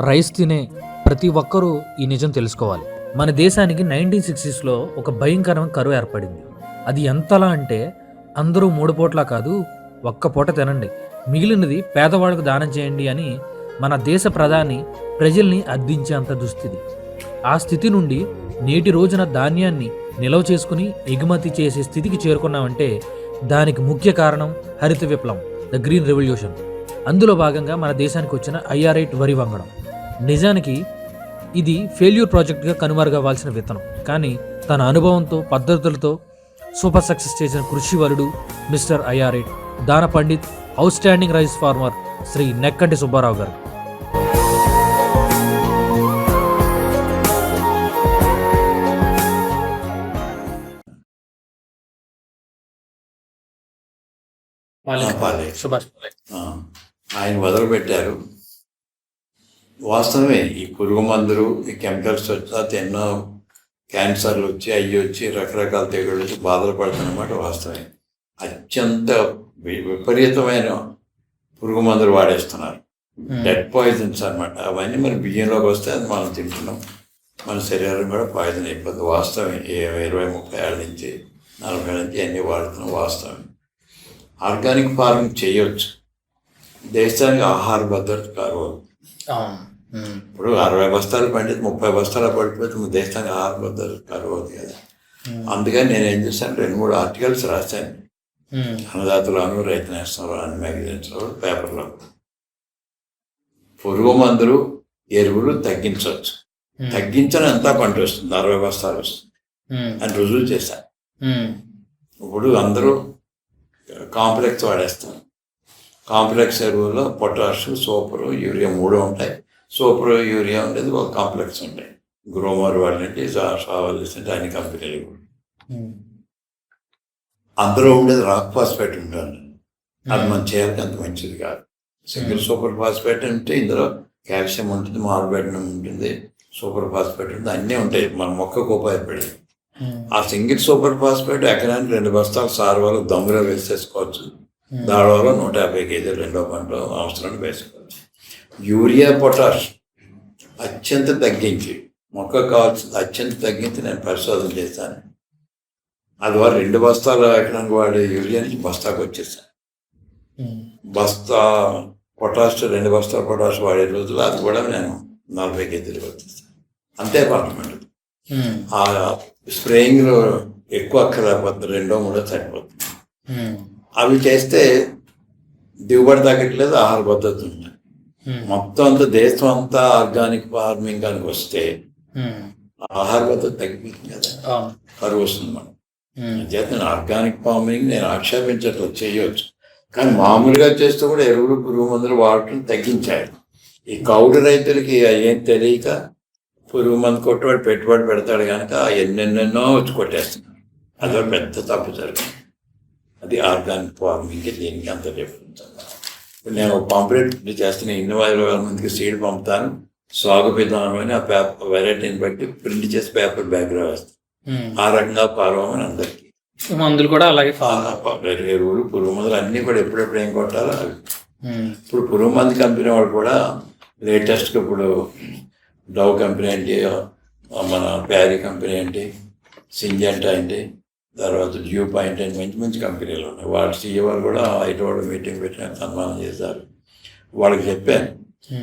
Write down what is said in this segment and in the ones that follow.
Rice తినే ప్రతి ఒక్కరూ ఈ నిజం తెలుసుకోవాలి. మన దేశానికి నైన్టీన్ సిక్స్టీస్లో ఒక భయంకరమైన కరువు ఏర్పడింది. అది ఎంతలా అంటే అందరూ మూడు పూటలా కాదు ఒక్క పూట తినండి. మిగిలినది పేదవాళ్ళకు దానం చేయండి అని మన దేశ ప్రధాని ప్రజల్ని అర్థించేంత దుస్థితి. ఆ స్థితి నుండి నేటి రోజున ధాన్యాన్ని నిల్వ చేసుకుని ఎగుమతి చేసే స్థితికి చేరుకున్నామంటే దానికి ముఖ్య కారణం హరిత విప్లవం ద గ్రీన్ రెవల్యూషన్. అందులో భాగంగా మన దేశానికి వచ్చిన ఐఆర్ఐట్ వరి వంగడం. నిజానికి ఇది ఫెయిల్యూర్ ప్రాజెక్ట్గా కనుమరుగవ్వాల్సిన విత్తనం. కానీ తన అనుభవంతో పద్ధతులతో సూపర్ సక్సెస్ చేసిన కృషి వరుడు మిస్టర్ ఐఆర్ఐట్ దాన Pandit outstanding rice farmer Shri Nekkanti Subbarao గారు. పాలే. సుభాష్ ఆ, ఆయన మొదలుపెట్టారు వాస్తవమే ఈ పురుగు మందులు ఈ కెమికల్స్ వచ్చి ఎన్నో క్యాన్సర్లు వచ్చి అయ్యి వచ్చి రకరకాల తెగుళ్ళు వచ్చి బాధలు పడుతున్నమాట వాస్తవమే. అత్యంత విపరీతమైన పురుగు మందులు వాడేస్తున్నారు డెడ్ పాయిజన్స్ అన్నమాట. అవన్నీ మన బియ్యంలోకి వస్తే అది మనం తింటున్నాం. మన శరీరం కూడా పాయిజన్ అయిపోతుంది వాస్తవం ఇరవై ముప్పై ఏళ్ళ నుంచి నలభై ఏళ్ళ నుంచి అన్నీ వాడుతున్నాం వాస్తవం ఆర్గానిక్ ఫార్మింగ్ చేయొచ్చు. దేశానికి ఆహార భద్రత కారు. ఇప్పుడు అరవై బస్తాలు పండితే ముప్పై బస్తాలు పడిపోతే దేశానికి ఆహార భద్రత కరువు అవుతుంది కదా అందుకని నేను ఏం చేశాను రెండు మూడు ఆర్టికల్స్ రాశాను. అన్నదాతలను రైతు నేస్తాలు అన్ని మ్యాగజైన్స్లో పేపర్లో. పురుగు మందులు ఎరువులు తగ్గించవచ్చు. తగ్గించని అంతా పంట వస్తుంది? అరవై బస్తాలు వస్తుంది. అని రుజువు చేశాను. ఇప్పుడు అందరూ కాంప్లెక్స్ వాడేస్తారు. కాంప్లెక్స్ ఎరువుల్లో పొటాష్ సూపర్ యూరియా మూడు ఉంటాయి. సూపర్ యూరియా ఉండేది ఒక కాంప్లెక్స్ ఉంటాయి గ్రోమర్ వాడినట్టు సావాల్సి అన్ని కంపెనీలు కూడా. అందులో ఉండేది రాక్ ఫాస్ఫేట్ ఉంటుంది అది మన చేయాలకి అంత మంచిది కాదు. సింగిల్ సూపర్ ఫాస్ఫేట్ అంటే ఇందులో కాల్షియం ఉంటుంది మాల్బెడ్నం ఉంటుంది సూపర్ ఫాస్ఫేట్ ఉంటుంది అన్నీ ఉంటాయి. మన మొక్కకు ఉపయోగపడేది ఆ సింగిల్ సూపర్ ఫాస్ఫేట్ ఎకరానికి రెండు బస్తాలు సార్ వాళ్ళు దమ్ములో వేసేసుకోవచ్చు. దాని వల్ల నూట యాభై కేజీలు రెండో పంట అవసరాన్ని వేసుకోవచ్చు. యూరియా పొటాష్ అత్యంత తగ్గించి మొక్క కావాల్సింది అత్యంత తగ్గించి నేను పరిశోధన చేశాను. అది వారు రెండు బస్తాలు ఎకరానికి వాడే యూరియా నుంచి బస్తాకు వచ్చేసాను. బస్తా పొటాష్ రెండు బస్తాలు పొటాష్ వాడే రోజులు అది కూడా నేను నలభై కేజీలు వచ్చేసాను. అంతే పార్లమెంట్ ఆ స్ప్రేయింగ్లో ఎక్కువ అక్కర్లేకపోతుంది రెండో మూడో సరిపోతుంది. అవి చేస్తే దిగుబడి తగ్గట్లేదు ఆహార పద్ధతి ఉంది మొత్తం అంతా దేశం అంతా ఆర్గానిక్ ఫార్మింగ్ అని వస్తే ఆహార పద్ధతి తగ్గిపోతుంది కదా. కరువు వస్తుంది మనం చేత నేను ఆర్గానిక్ ఫార్మింగ్ నేను ఆక్షేపించట్లేదు చేయొచ్చు. కానీ మామూలుగా చేస్తే కూడా ఎరువులు పురుగు మందులు వాడటం తగ్గించారు ఈ కౌలు రైతులకి ఏం తెలియక పురుగు మందు కొట్టుబడి పెట్టుబడి పెడతాడు కనుక ఎన్నెన్నెన్నో వచ్చి కొట్టేస్తున్నారు. అదో పెద్ద తప్పు జరిగింది. అది ఆర్గానిక్ ఫార్మింగ్కి దీనికి అంత డిఫరెన్స్ ఇప్పుడు నేను పాంప్లెట్ చేస్తున్న ఇన్ని వేల మందికి సీడ్ పంపుతాను. సాగు విధానం అని ఆ పేపర్ వెరైటీని బట్టి ప్రింట్ చేసి పేపర్ బ్యాగ్లో వేస్తాను. ఆ రకంగా పాల్గొమని అందరికీ. మందులు కూడా అలాగే ఎరువులు పురుగు మందులు అన్నీ కూడా ఎప్పుడెప్పుడు ఏం కొట్టాలో అవి. ఇప్పుడు పురుగు మందు కంపెనీ వాళ్ళు కూడా లేటెస్ట్గా ఇప్పుడు డవ్ కంపెనీ ఏంటి మన ప్యారీ కంపెనీ ఏంటి సింజెంటా ఏంటి తర్వాత డ్యూ పాయింట్ అని మంచి మంచి కంపెనీలు ఉన్నాయి. వాళ్ళ సీఏ వాళ్ళు కూడా హైదరాబాద్ మీటింగ్ పెట్టిన సన్మానం చేశారు. వాళ్ళకి చెప్పాను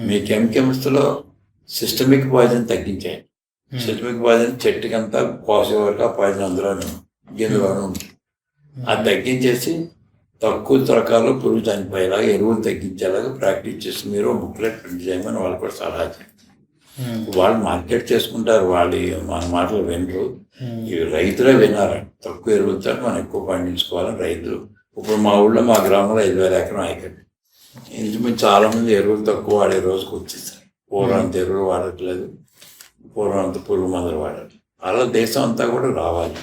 మీ కెమికల్స్లో సిస్టమిక్ పాయిజన్ తగ్గించాయి సిస్టమిక్ పాయిజన్ చెట్టుకంతా కోసే వరకు ఆ పాయిజన్ అందులోనే గింజలోనే ఉంటుంది అది తగ్గించేసి తక్కువ రకాలు పురుగు చనిపోయేలాగా ఎరువులు తగ్గించేలాగా ప్రాక్టీస్ చేసి మీరు బుక్లెట్ ప్రింట్ చేయమని వాళ్ళు కూడా సలహా వాళ్ళు మార్కెట్ చేసుకుంటారు వాళ్ళు మన మాటలు వినరు. ఈ రైతులే వినాలి. తక్కువ ఎరువులతో మనం ఎక్కువ పండించుకోవాలని రైతులు ఇప్పుడు మా ఊళ్ళో మా గ్రామంలో ఐదు వేల ఎకరం అయిపోయింది. ఇంచుమించు చాలా మంది ఎరువులు తక్కువ వాడే రోజుకి వచ్చేసారు. పూర్వం అంత ఎరువులు వాడట్లేదు. పూర్వం అంత పురుగు మందులు వాడాలి అలా దేశం అంతా కూడా రావాలి.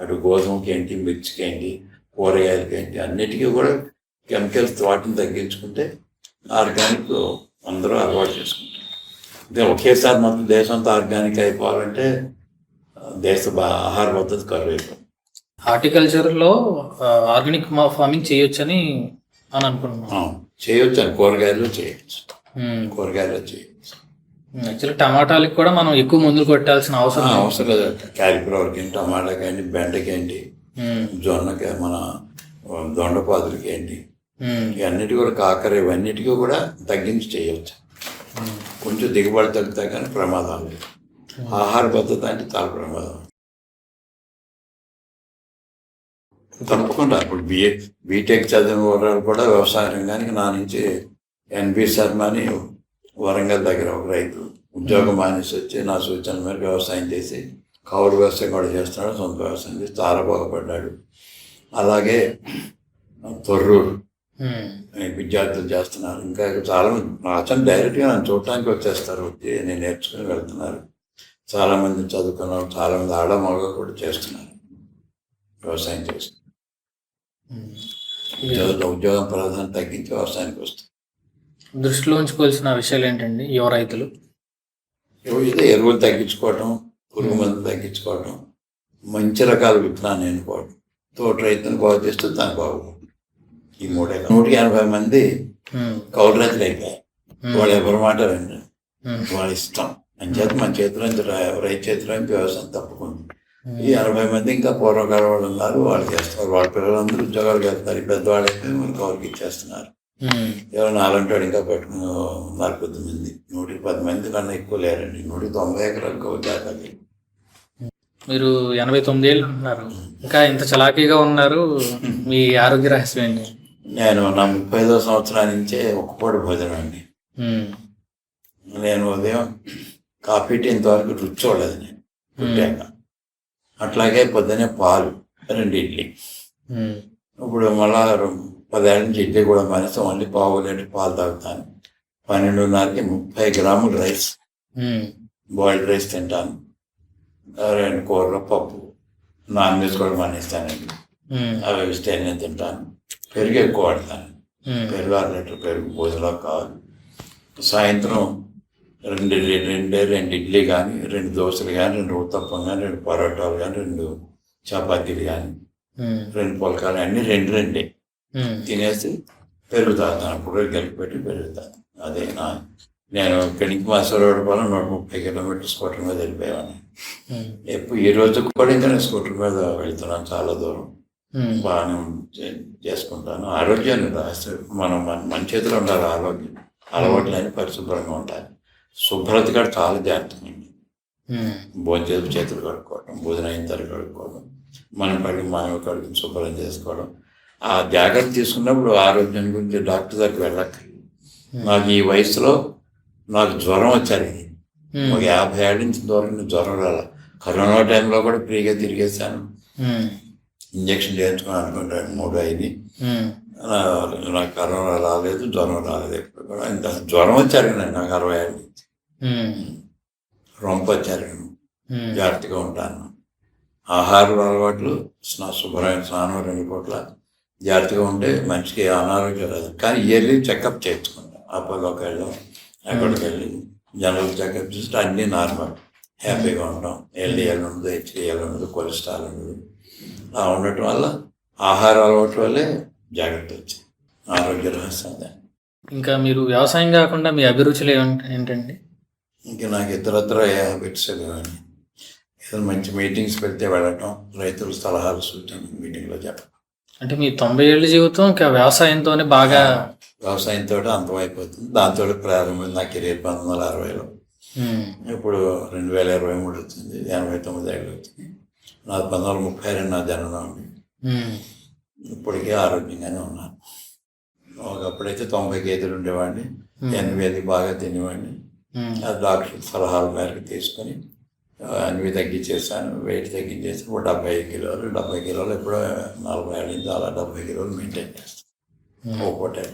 అటు గోధుమకి ఏంటి మిర్చికి ఏంటి కూరగాయలకి ఏంటి అన్నిటికీ కూడా కెమికల్స్ వాటిని తగ్గించుకుంటే ఆర్గానిక్ అందరూ అలవాటు చేసుకుంటారు. అంటే ఒకేసారి మొత్తం దేశం అంతా ఆర్గానిక్ అయిపోవాలంటే దేశ ఆహార పద్ధతి కరువు అయిపోతుంది హార్టికల్చర్లో ఆర్గానిక్ ఫార్మింగ్ చేయొచ్చని అని అనుకుంటున్నాను. చేయొచ్చు అని కూరగాయలు చేయొచ్చు. కూరగాయలు చేయొచ్చు. యాక్చువల్లీ టమాటాలకు కూడా మనం ఎక్కువ మందులు కొట్టాల్సిన అవసరం. అవసరం లేదు. క్యాలిఫ్లవర్కి టమాటాకి ఏంటి బెండకి ఏంటి ఉమ్, జొన్నకి మన దొండపాదులకి ఏంటి ఇవన్నిటి కూడా కాకర ఇవన్నిటికీ కూడా తగ్గించి చేయొచ్చు. ఉమ్, కొంచెం దిగుబడి తగ్గుతాయి కానీ ప్రమాదం లేదు. ఆహార పద్ధతి అంటే చాలా ప్రమాదం. తప్పకుండా ఇప్పుడు బిఏ బీటెక్ చదివిన వాళ్ళు కూడా వ్యవసాయ రంగానికి నా నుంచి ఎన్బి శర్మ అని వరంగల్ దగ్గర ఒక రైతు ఉద్యోగం మానేసి వచ్చి నా సూచన మేరకు వ్యవసాయం చేసి కౌలు వ్యవసాయం కూడా చేస్తున్నాడు సొంత వ్యవసాయం చేసి చాలా బాగుపడ్డాడు. అలాగే తొర్రూరు విద్యార్థులు చేస్తున్నారు. ఇంకా చాలా మంది అతను డైరెక్ట్గా నన్ను చూడటానికి వచ్చేస్తారు. వచ్చి నేను నేర్చుకుని వెళ్తున్నారు. చాలా మంది చదువుకున్నారు. చాలా మంది ఆడ మగ కూడా చేస్తున్నారు. వ్యవసాయం చేస్తున్నారు. ఉద్యోగం ఉద్యోగం ప్రాధాన్యత తగ్గించి వ్యవసాయానికి వస్తుంది దృష్టిలో ఉంచుకోవాల్సిన విషయాలు ఏంటండి? యువ రైతులు. ఇదే ఎరువులు తగ్గించుకోవటం పురుగు మందులు తగ్గించుకోవటం మంచి రకాల విత్తనాన్ని ఎన్నుకోవడం తోట రైతుని బాగు చేస్తూ దాన్ని బాగుంటుంది ఈ మూడే నూట ఎనభై మంది ఉమ్, కౌలు రైతులు అయిపోయారు వాళ్ళు ఎవరి మాట. ఉమ్, వాళ్ళ ఇష్టం. అని చేత మన చేతిలో రైతు చేతిలో వ్యవసాయం తప్పుకుంది. ఈ ఎనభై మంది ఇంకా పూర్వకాల వాళ్ళు ఉన్నారు వాళ్ళు చేస్తున్నారు వాళ్ళ పిల్లలందరూ ఉద్యోగాలకు వెళ్తారు ఈ పెద్దవాళ్ళు అయిపోయి మనకి ఎవరికి ఇచ్చేస్తున్నారు. ఎవరు వాడు ఇంకా పెట్టుకుని ఉన్నారు కొద్ది మంది నూటికి పది మంది కన్నా ఎక్కువ లేరండి. నూటికి తొంభై ఎకరాలకు ఒక జాతకి మీరు ఎనభై తొమ్మిది ఏళ్ళు అంటున్నారు ఇంకా ఇంత చలాకీగా ఉన్నారు. మీ ఆరోగ్య రహస్యం ఏంటి? నేను నా ముప్పై ఐదో సంవత్సరాల నుంచే ఒక్కపూట భోజనం అండి. నేను ఉదయం కాఫీ టీ ఇంతవరకు రుచి చూడలేదు నేను పుట్టాక అట్లాగే పొద్దునే పాలు రెండు ఇడ్లీ. ఇప్పుడు మళ్ళా పదేళ్ళ నుంచి ఇడ్లీ కూడా మానేస్తాం ఓన్లీ పావు లీటర్ పాలు తాగుతాను. పన్నెండున్నరకి ముప్పై గ్రాములు రైస్. బాయిల్డ్ రైస్ తింటాను. రెండు కూరలు పప్పు. నాన్ వెజ్ కూడా మానేస్తానండి. అవి వెజిటేరియన్ తింటాను. పెరుగు ఎక్కువ వాడతాను పెరుగు ఆరు లీటర్ పెరుగు భోజనం కావాలి సాయంత్రం రెండు రెండే రెండు ఇడ్లీ కానీ రెండు దోశలు కానీ రెండు ఉత్తప్పం కానీ రెండు పరోటాలు కానీ రెండు చపాతీలు కానీ రెండు పులకాలు అన్నీ రెండు రెండే. తినేసి పెరుగు తాగుతాను అప్పుడు కలిపి పెట్టి పెరుగుతాను అదే నా నేను కెణికి మాసరోడ్ వల్ల నూట ముప్పై కిలోమీటర్స్ స్కూటర్ మీద వెళ్ళిపోయాను. ఎప్పుడు ఈ రోజు కూడా ఇంకా నేను స్కూటర్ మీద వెళ్తున్నాను. చాలా దూరం. బాగానే చే- చేసుకుంటాను. ఆరోగ్యాన్ని రాస్తే మనం మన చేతిలో ఉండాలి ఆరోగ్యం. అలవాట్లని పరిశుభ్రంగా ఉండాలి. శుభ్రత కూడా చాలా జాగ్రత్తగా ఉమ్, భోజనం చేసి చేతులు కడుక్కోవడం భోజనం అయిన తర్వాత కడుక్కోవడం మనం కడిగి మనం కడుగు శుభ్రం చేసుకోవడం. ఆ జాగ్రత్త తీసుకున్నప్పుడు ఆరోగ్యం గురించి డాక్టర్ దగ్గరికి వెళ్ళక నాకు ఈ వయసులో నాకు జ్వరం వచ్చారు. ఉమ్, ఒక యాభై ఏళ్ళ నుంచి దూరం జ్వరం రాల. కరోనా టైంలో కూడా ఫ్రీగా తిరిగేసాను ఇంజక్షన్ చేయించుకుని అనుకుంటాను మూడు అయింది. నాకు కరోనా రాలేదు జ్వరం రాలేదు ఎప్పుడు కూడా. ఇంత జ్వరం వచ్చారు నాకు అరవై ఏళ్ళ నుంచి. రొంప వచ్చారు జాగ్రత్తగా ఉంటాను. ఆహార అలవాట్లు స్నా శుభ్రమైన స్నానం రెండు పూట్ల జాగ్రత్తగా ఉంటే మనిషికి అనారోగ్యం రాదు. కానీ ఇయర్లీ చెకప్ చేసుకుంటాం అపోలోకి వెళ్ళాం అక్కడికి వెళ్ళి జనరల్ చెకప్ చేస్తే అన్నీ నార్మల్. హ్యాపీగా ఉంటాం. ఎల్డిఎల్ ఉండదు హెచ్డిఎల్ ఉండదు కొలెస్ట్రాల్ ఉండదు. అలా ఉండటం వల్ల ఆహార అలవాటు వల్లే జాగ్రత్త వచ్చింది ఆరోగ్య రహస్యం. ఇంకా మీరు వ్యవసాయం కాకుండా మీ అభిరుచులు ఏమంట- ఏంటండి? ఇంకా నాకు ఇతరత్ర హ్యాబిట్స్ లేవండి. ఏదైనా మంచి మీటింగ్స్ పెడితే వెళ్ళటం రైతుల సలహాలు సూచనలు మీటింగ్లో చెప్పడం అంటే మీ తొంభై ఏళ్ళ జీవితం ఇంకా వ్యవసాయంతోనే బాగా వ్యవసాయంతో అంతమైపోతుంది. దాంతో ప్రారంభం నా కెరీర్ పంతొమ్మిది వందల అరవైలో. ఇప్పుడు రెండు వేల ఇరవై మూడు వచ్చింది ఎనభై తొమ్మిది ఏళ్ళు వచ్చింది. నాకు పంతొమ్మిది వందల ముప్పై రెండు నా జననం ఇప్పటికే ఆరోగ్యంగానే ఉన్నాను. ఒకప్పుడైతే తొంభై కేజీలు ఉండేవాడిని. ఎనిమిది బాగా తినేవాడిని. ఆ డాక్టర్ సలహాల మేరకు తీసుకొని అన్ని తగ్గించేసాను వెయిట్ తగ్గించేసి ఇప్పుడు డెబ్బై కిలోలు డెబ్బై కిలోలు ఎప్పుడో నలభై నుంచి అలా డెబ్బై కిలోలు మెయింటైన్ చేస్తాను. ఒక్కో టైం